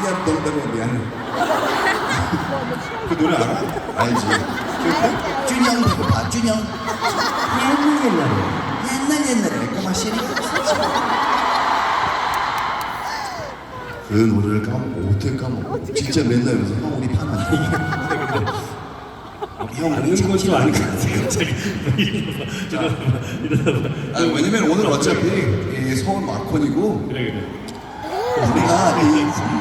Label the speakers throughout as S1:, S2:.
S1: 미안 농담이야 미안해 그 노래 알아?
S2: 알지. 그 준영 배고파 준영.
S1: 옛날 옛날에
S2: 옛날 옛날에 꼬마 시리. 그 노래를 까먹고 어떻게 까먹어? 진짜 맨날 그래서 형 우리 판 아니야? 형
S3: 아는
S2: 우리
S3: 것도 아닌 것 같아 갑자기
S2: 아, 왜냐면 오늘 어차피 이 서울 마콘이고
S3: 그래 그래
S2: 우리가 이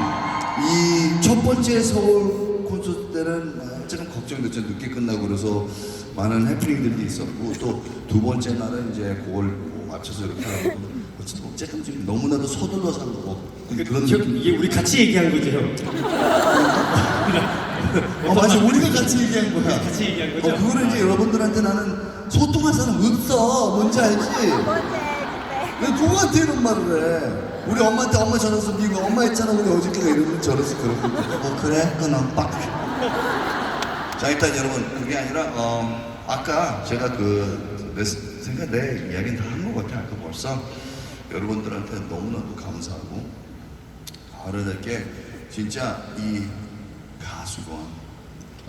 S2: 첫 번째 서울 콘서트 때는 아, 조금 걱정됐죠. 늦게 끝나고 그래서 많은 해프닝들이 있었고 또 두 번째 날은 이제 그걸 뭐 맞춰서 이렇게 하고 어쨌든 뭐 조금 좀 너무나도 서둘러서 한 거고 그런
S3: 저,
S2: 느낌
S3: 이게 우리 같이 얘기한 거죠 형.
S2: 어 맞아. 우리가 같이 얘기한 거야.
S3: 같이 얘기한 거죠?
S2: 어, 그거를 이제 여러분들한테 나는 소통할 사람 없어. 뭔지 알지? 왜 누구한테 이런 말을 해? 우리 엄마한테 엄마 전화해서 미국 엄마 했잖아 우리 어저께가 이러면 저래서 그러고 뭐 그래? 끊어 빡. 자 일단 여러분 그게 아니라 어, 아까 제가 그 내, 생각 내 이야기는 다 한 것 같아 아까 벌써 여러분들한테 너무나도 감사하고 게 진짜 이 가수건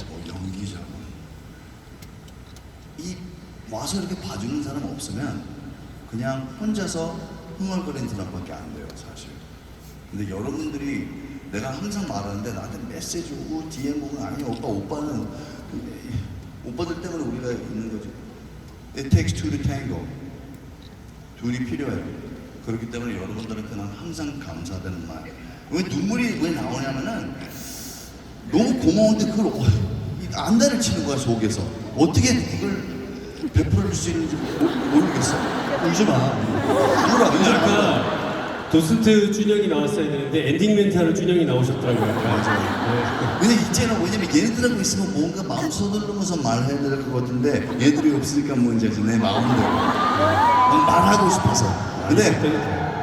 S2: 뭐 연기자건 이 와서 이렇게 봐주는 사람 없으면 그냥 혼자서 흥얼거리는 사람밖에 안 돼요 사실. 근데 여러분들이 내가 항상 말하는데 나한테 메시지 오고 DM 오고 아니 오빠 오빠는 오빠들 때문에 우리가 있는 거지. It takes two to tango. 둘이 필요해요. 그렇기 때문에 여러분들한테 난 항상 감사되는 말 왜 눈물이 왜 나오냐면은 너무 고마운데 그걸 어, 이 안달을 치는 거야 속에서. 어떻게 이걸 베풀어 줄 수 있는지 모- 모르겠어. 울지 마 마
S3: 아까? 도슨트 준영이 나왔어야 되는데 엔딩 멘트하는 준영이 나오셨더라고요 맞아요
S2: 왜냐면 이제는 왜냐면 얘네들하고 있으면 뭔가 마음 서둘르면서 말해야 될 것 같은데 얘들이 없으니까 뭔지 알지? 내 마음대로. 막 말하고 싶어서. 근데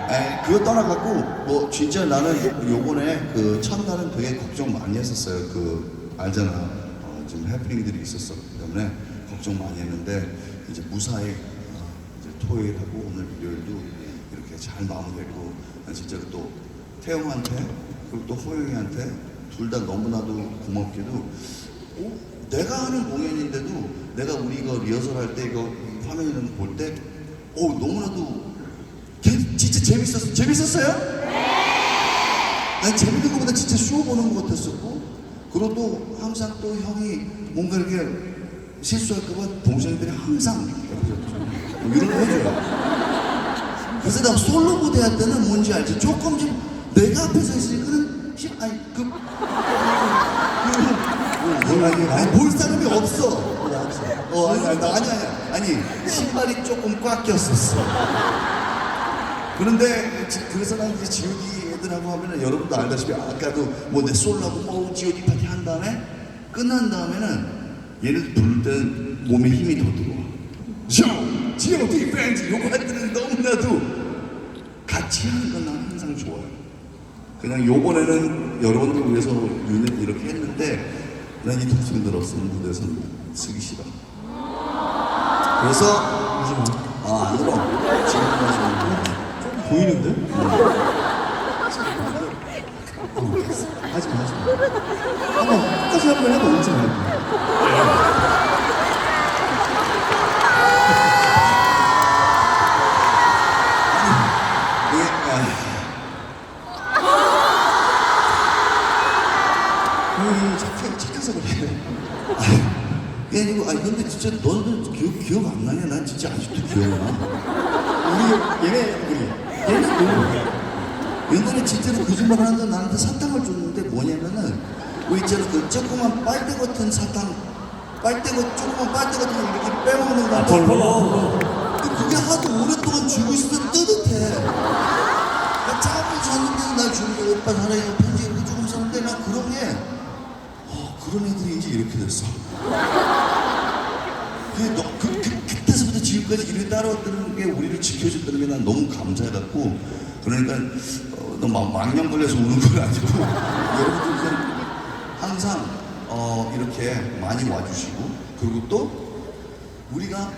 S2: 에, 그거 떠나갖고 뭐 진짜 나는 요번에 그 첫날은 되게 걱정 많이 했었어요. 그 알잖아. 어, 좀 해프닝들이 있었었기 때문에 걱정 많이 했는데 이제 무사히 토요일하고 오늘 일요일도 이렇게 잘 마무리했고 난 진짜로 또 태영한테 그리고 또 호영이한테 둘 다 너무나도 고맙게도 어? 내가 하는 공연인데도 내가 우리 이거 리허설 할 때 이거 화면을 볼때 어, 너무나도 개- 진짜 재밌었어 재밌었어요? 난 재밌는 것보다 진짜 쇼 보는 것 같았었고 그리고 또 항상 또 형이 뭔가 이렇게 실수할까봐 동생들이 항상 이런 거 해줘요 그래서 나 솔로 무대 할 때는 뭔지 알지? 조금 좀 내가 앞에서 있으니까는 시- 아니 그, 그, 그 아니, 아니 볼 사람이 없어. 어 아니 아니 아니 아니 아니 신발이 조금 꽉 꼈었어. 그런데 지- 그래서 난 이제 지오디 애들하고 하면은 여러분도 알다시피 아까도 뭐 내 솔로하고 뭐 지오디 파티 한 다음에 끝난 다음에는 얘네들 부를 때는 몸에 힘이 더 들어와. 저 지오디 밴드 요거 할 때는 너무나도 같이 하는 건 난 항상 좋아요. 그냥 요번에는 여러분들 위해서 유닛 이렇게 했는데 난이 동생들 없으면 무대에서 쓰기 싫어. 그래서 아, 안 울어. 지금
S1: 보이는데? 하지 마, 하지 마. 한번 끝까지 한번 해봐, 울지 말고.
S2: 아,
S1: 착해서 그래.
S2: 이게 아니고 아니 근데 진짜 너는 기억 기억 안 나냐? 난 진짜 아직도 기억나.
S1: 우리, 얘네, 우리. 얘네 너무
S2: 옛날에 진짜로 거짓말 하는데 나한테 사탕을 줬는데 뭐냐면은 뭐 있잖아 그 조그만 빨대 같은 사탕 빨대 같 조그만 빨대 같은 거 이렇게 빼먹는 거
S3: 아폴로
S2: 근데 그게 하도 오랫동안 쥐고 있으면 뜨뜻해. 나 짬을 줬는데도 날 주는데 오빠 사랑해 편지 이렇게 조금 썼는데 나 그런 게 어, 그런 애들이 이제 이렇게 됐어. 그게 너, 그, 그, 그때서부터 지금까지 이렇게 따라왔다는 게 우리를 지켜줬다는 게 난 너무 감사해갖고 그러니까 어, 너 막, 망령 걸려서 우는 건 아니고 여러분들 그냥 항상 어, 이렇게 많이 와주시고 그리고 또 우리가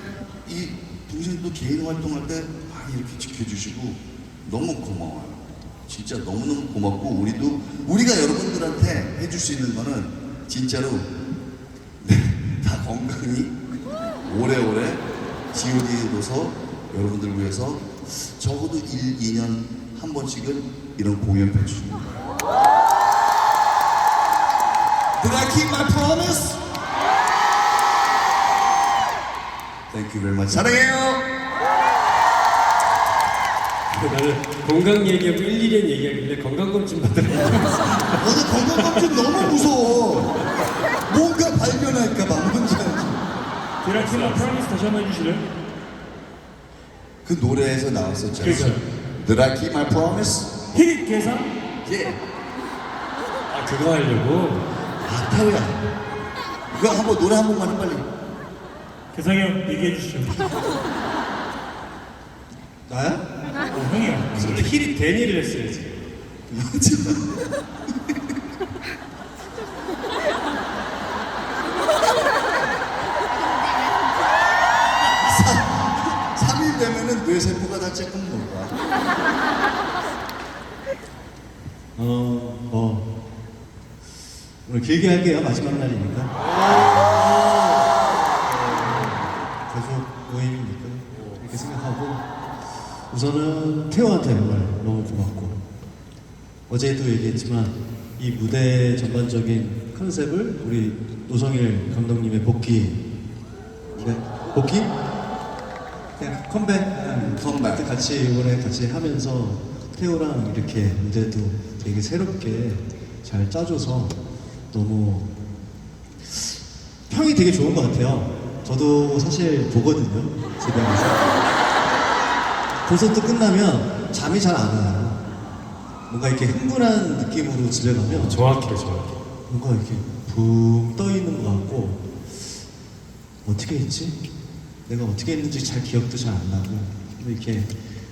S2: 이 동생도 개인 활동할 때 많이 이렇게 지켜주시고 너무 고마워요. 진짜 너무너무 고맙고 우리도 우리가 여러분들한테 해줄 수 있는 거는 진짜로 네, 다 건강히 오래오래 G.O.D로서 여러분들 위해서 적어도 1, 2년 한 번씩은 이런 공연 펼쳐주는 거예요. Did I keep my promise? Thank you very much. 사랑해요.
S3: 나는 건강 얘기하고 1, 2년 얘기하길래 건강검진 받으라고
S2: 너는 건강검진 너무 무서워. 뭔가 발견할까봐 뭔지 알지?
S4: 드라큘라 프라미스 다시 한번 해주실래요?
S2: 그 노래에서 나왔었잖아.
S4: 그렇죠.
S2: Did I keep my promise?
S4: 힐 계산?
S2: 예.
S3: 아 그거 하려고?
S2: 아, 타오야. 그거 한번 노래 한 번만 해 빨리.
S4: 계상이 형 얘기해 주시죠.
S1: 나야?
S4: 어, 형이요.
S3: 힐이 데니를 했어야지
S1: 오늘 길게 할게요. 마지막 날이니까. 어, 가족 모임이니까 이렇게 생각하고 우선은 태호한테 정말 너무 고맙고 어제도 얘기했지만 이 무대 전반적인 컨셉을 우리 노성일 감독님의 복귀 네, 복귀? 그냥 컴백 음,
S2: 컴백.
S1: 같이 이번에 같이 하면서 태호랑 이렇게 무대도 되게 새롭게 잘 짜줘서 너무 평이 되게 좋은 것 같아요. 저도 사실 보거든요. 집에 가서. 콘서트 끝나면 잠이 잘 안 와요. 뭔가 이렇게 흥분한 느낌으로 집에 가면
S3: 정확해 정확해
S1: 뭔가 이렇게 붕 떠 있는 것 같고 어떻게 했지? 내가 어떻게 했는지 잘 기억도 잘 안 나고 이렇게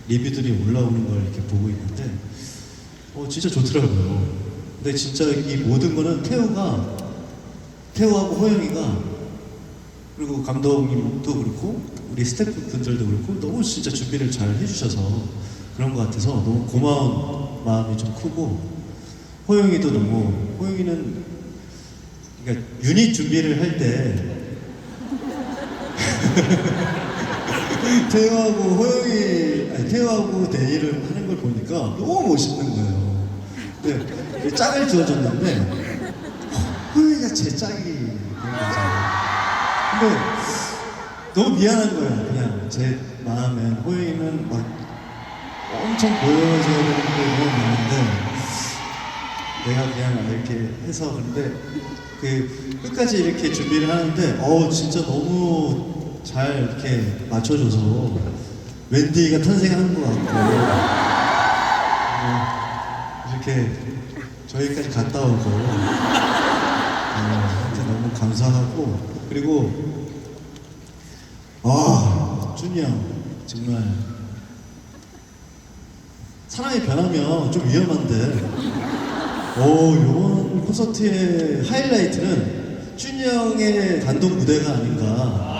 S1: 리뷰들이 올라오는 걸 이렇게 보고 있는데 어 진짜 좋더라고요. 근데 진짜 이 모든 거는 태호가 태호하고 호영이가 그리고 감독님도 그렇고 우리 스태프분들도 그렇고 너무 진짜 준비를 잘 해주셔서 그런 것 같아서 너무 고마운 마음이 좀 크고 호영이도 너무 호영이는 그러니까 유닛 준비를 할 때 태호하고 호영이 아니 태호하고 데니를 하는 걸 보니까 너무 멋있는 거예요. 근데 짝을 지어줬는데 호영이가 제 짝이. 근데 너무 미안한 거야. 그냥 제 마음엔 호영이는 막 엄청 보여줘야 되는 게 너무 많은데 내가 그냥 이렇게 해서 근데 그 끝까지 이렇게 준비를 하는데 어 진짜 너무 잘 이렇게 맞춰줘서 웬디가 탄생한 것 같고 어, 이렇게 저희까지 갔다 오고 어, 하여튼 너무 감사하고. 그리고 아 준이 형 정말. 사람이 변하면 좀 위험한데. 오 이번 콘서트의 하이라이트는 준이 형의 단독 무대가 아닌가.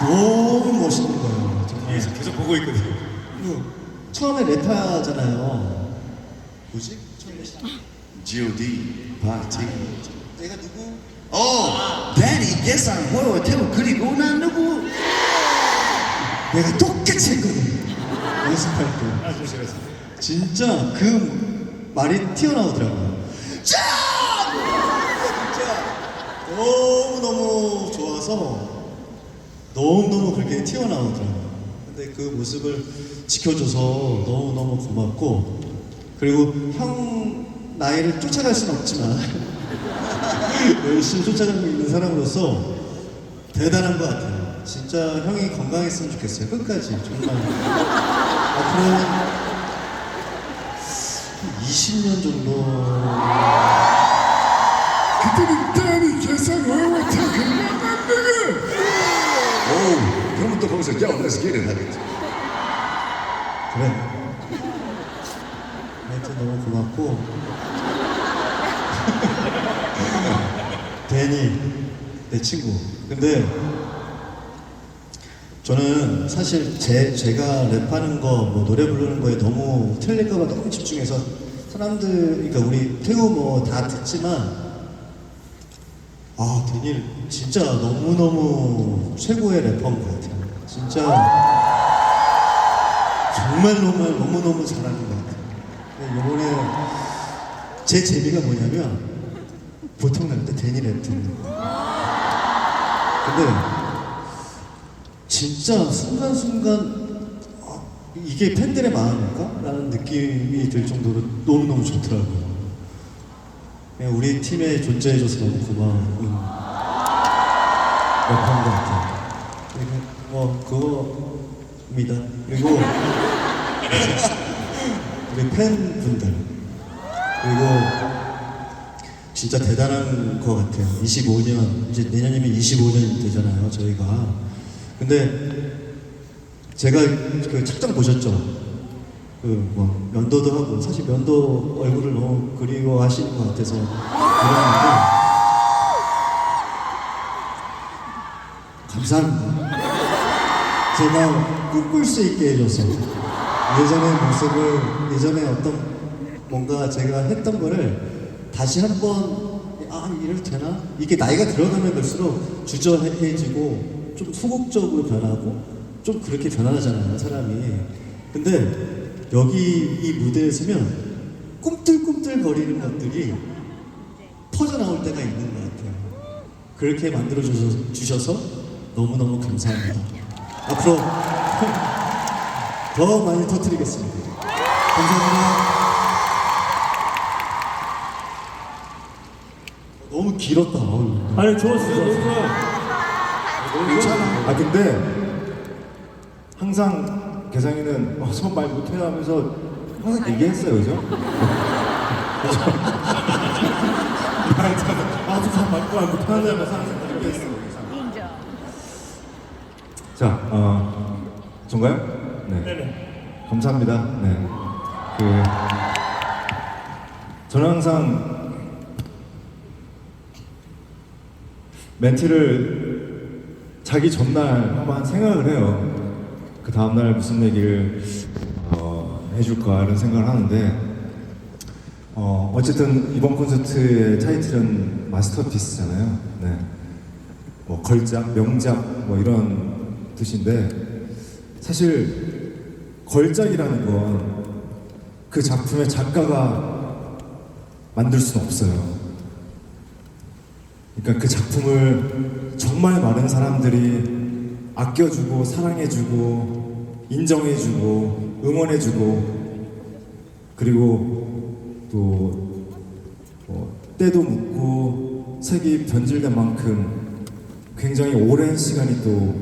S1: 너무 멋있는 거예요 정말.
S3: 계속, 계속 보고 있거든
S1: 그리고 처음에 랩하잖아요 뭐지?
S2: G.O.D. 파티.
S1: 내가 누구?
S2: 어, 예상, 호요, 태우 그리고 난 누구?
S1: 내가 똑같이 했거든 연습할 때
S4: 아, 조심하세요.
S1: 진짜 그 말이 튀어나오더라고요 짠! 진짜 너무너무 좋아서 너무너무 그렇게 튀어나오더라고요 근데 그 모습을 지켜줘서 너무너무 고맙고 그리고 형 나이를 쫓아갈 수는 없지만 열심히 쫓아가고 있는 사람으로서 대단한 것 같아요. 진짜 형이 건강했으면 좋겠어요. 끝까지 정말 앞으로 20년 정도
S2: 그때는 데니, 예상, 호요, 태우 오, 그러면 또 거기서 야, let's get it 하겠지.
S1: 그래. 고맙고 데니 내 친구. 근데 저는 사실 제, 제가 랩하는 거, 뭐 노래 부르는 거에 너무 틀릴까봐 너무 집중해서 사람들, 그러니까 우리 태우 뭐 다 듣지만 아, 데닐 진짜 너무너무 최고의 래퍼인 것 같아요. 진짜 정말 정말 너무너무 잘하는 것 같아요. 이번에 제 재미가 뭐냐면 보통 날때 데니 랩 듣는 거. 근데 진짜 순간순간 아, 이게 팬들의 마음일까? 라는 느낌이 들 정도로 너무너무 좋더라고요. 그냥 우리 팀에 존재해줘서 너무 고마운 래퍼인 것 같아요. 그리고 뭐 그거입니다. 그리고 우리 팬분들 그리고 진짜 대단한 것 같아요. 25년 이제 내년이면 25년이 되잖아요. 저희가 근데 제가 그 책장 보셨죠? 그뭐 면도도 하고 사실 면도 얼굴을 너무 그리워하시는 것 같아서 그러는데 감사합니다. 제가 꿈꿀 수 있게 해줘서 예전의 모습을 예전에 어떤 뭔가 제가 했던 거를 다시 한번 아 이래도 되나 이게 나이가 들어가면 갈수록 주저해지고 좀 소극적으로 변하고 좀 그렇게 변하잖아요 사람이 근데 여기 이 무대에 서면 꿈틀꿈틀 거리는 것들이 퍼져 나올 때가 있는 것 같아요. 그렇게 만들어 주셔서 너무너무 감사합니다. 앞으로 더 많이 터뜨리겠습니다. 감사합니다. 너무 길었다. 어우.
S4: 아니 좋았어 좋았어.
S2: 괜찮아.
S5: 아 근데 항상 개상이는 어, 처음 말 못해요 하면서 항상 얘기했어요 그죠?
S4: 아주 잘 맞고 안 못하냐면서 항상
S5: 얘기했어 자 어, 전가요? 네. 감사합니다 네 그 저는 항상 멘트를 자기 전날 한번 생각을 해요. 그 다음날 무슨 얘기를 어, 해줄까 이런 생각을 하는데 어, 어쨌든 이번 콘서트의 타이틀은 마스터피스잖아요. 네. 뭐 걸작, 명작 뭐 이런 뜻인데 사실 걸작이라는 건 그 작품의 작가가 만들 수는 없어요. 그러니까 그 작품을 정말 많은 사람들이 아껴주고 사랑해주고 인정해주고 응원해주고 그리고 또 뭐, 때도 묻고 색이 변질된 만큼 굉장히 오랜 시간이 또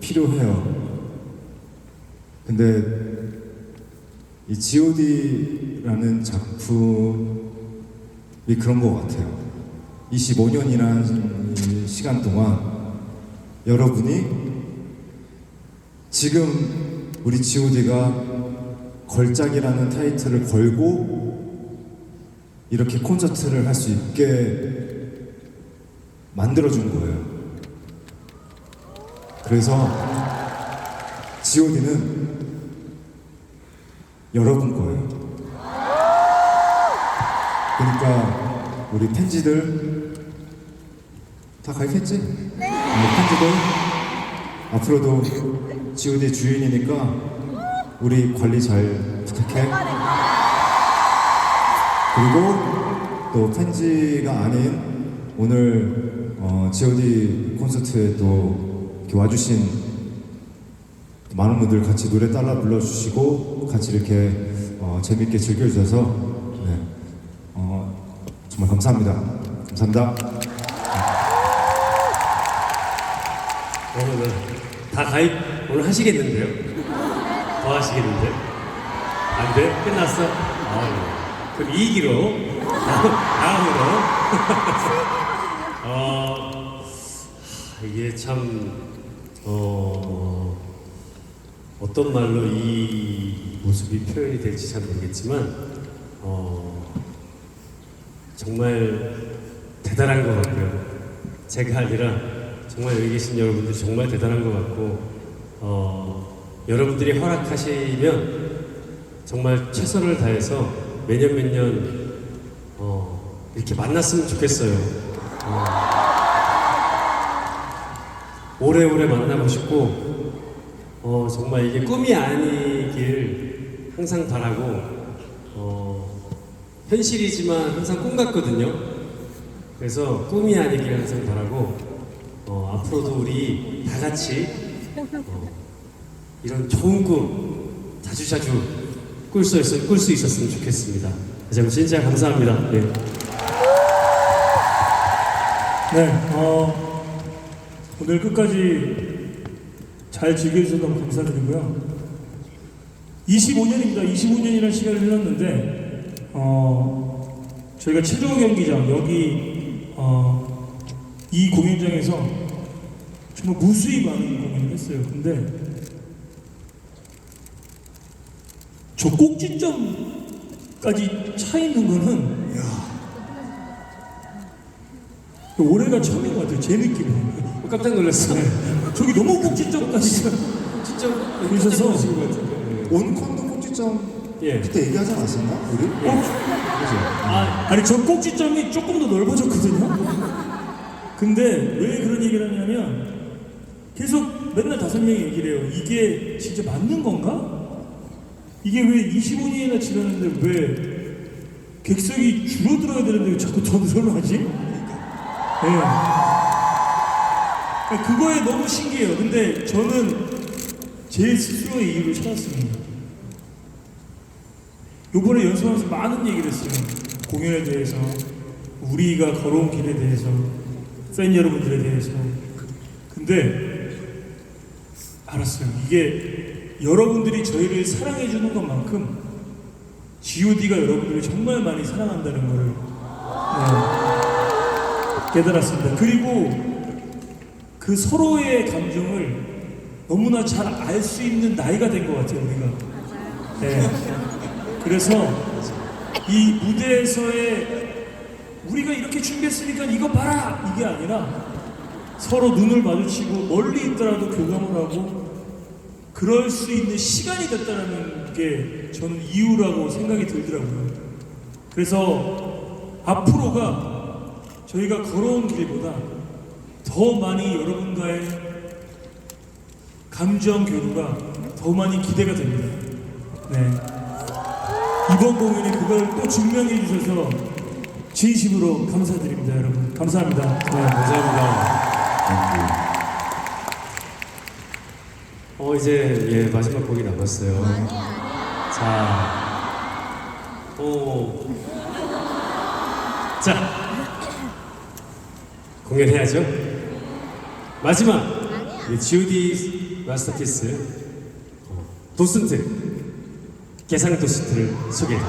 S5: 필요해요. 근데 이 G.O.D라는 작품이 그런 것 같아요. 25년이라는 시간 동안 여러분이 지금 우리 G.O.D가 걸작이라는 타이틀을 걸고 이렇게 콘서트를 할 수 있게 만들어준 거예요. 그래서 G.O.D는 여러분 거예요. 그러니까 우리 팬지들 다 가입했지? 네. 팬지들 앞으로도 G.O.D 주인이니까 우리 관리 잘 부탁해. 그리고 또 팬지가 아닌 오늘 어, G.O.D 콘서트에 또 이렇게 와주신 많은 분들 같이 노래 따라 불러주시고 같이 이렇게 어, 재밌게 즐겨주셔서 네. 어, 정말 감사합니다. 감사합니다.
S3: 오늘 다 가입 오늘 하시겠는데요? 더 하시겠는데? 안 돼? 끝났어? 아, 그럼 2기로 다음으로 어, 하, 이게 참 어, 어떤 말로 이 모습이 표현이 될지 잘 모르겠지만 어, 정말 대단한 것 같고요. 제가 아니라 정말 여기 계신 여러분들이 정말 대단한 것 같고 어, 여러분들이 허락하시면 정말 최선을 다해서 매년 매년 어, 이렇게 만났으면 좋겠어요. 어, 오래오래 만나고 싶고 어, 정말 이게 꿈이 아니길 항상 바라고 어, 현실이지만 항상 꿈 같거든요. 그래서 꿈이 아니길 항상 바라고 어, 앞으로도 우리 다 같이 어, 이런 좋은 꿈 자주 자주 꿀 수 있었으면 좋겠습니다. 다시 한번 진짜 감사합니다. 네.
S4: 네, 어, 오늘 끝까지 잘 즐겨주셔서 너무 감사드리고요. 25년입니다. 25년이라는 시간이 흘렀는데, 어, 저희가 최종 경기장, 여기, 어, 이 공연장에서 정말 무수히 많은 공연을 했어요. 근데, 저 꼭지점까지 차 있는 거는, 올해가 처음인 것 같아요. 제 느낌은.
S3: 어, 깜짝 놀랐어.
S4: 네. 저기 너무 꼭지점까지
S3: 진짜
S4: 그러셔서
S5: 온콘도 꼭지점
S3: 예.
S5: 그때 얘기하지 않았었나? 우리?
S4: 어? 아, 아니 저 꼭지점이 조금 더 넓어졌거든요. 근데 왜 그런 얘기를 하냐면 계속 맨날 다섯 명이 얘기를 해요. 이게 진짜 맞는 건가? 이게 왜 25년이나 지났는데 왜 객석이 줄어들어야 되는데 왜 자꾸 더 늘어나지? 네. 그거에 너무 신기해요. 근데 저는 제 스스로의 이유를 찾았습니다. 요번에 연습하면서 많은 얘기를 했어요. 공연에 대해서, 우리가 걸어온 길에 대해서, 팬 여러분들에 대해서. 근데 알았어요. 이게 여러분들이 저희를 사랑해주는 것만큼 G.O.D가 여러분들을 정말 많이 사랑한다는 것을 네, 깨달았습니다. 그리고 그 서로의 감정을 너무나 잘 알 수 있는 나이가 된 것 같아요, 우리가. 네. 그래서 이 무대에서의 우리가 이렇게 준비했으니까 이거 봐라! 이게 아니라 서로 눈을 마주치고 멀리 있더라도 교감을 하고 그럴 수 있는 시간이 됐다는 게 저는 이유라고 생각이 들더라고요. 그래서 앞으로가 저희가 걸어온 길보다 더 많이 여러분과의 감정 교류가 더 많이 기대가 됩니다. 네. 이번 공연이 그걸 또 증명해 주셔서 진심으로 감사드립니다, 여러분. 감사합니다. 네.
S3: 감사합니다. 어 이제 예 마지막 곡이 남았어요. 자, 오, 자 공연해야죠. 마지막 이 G.O.D 마스터피스 어, 도슨트 개상 도슨트를 소개해.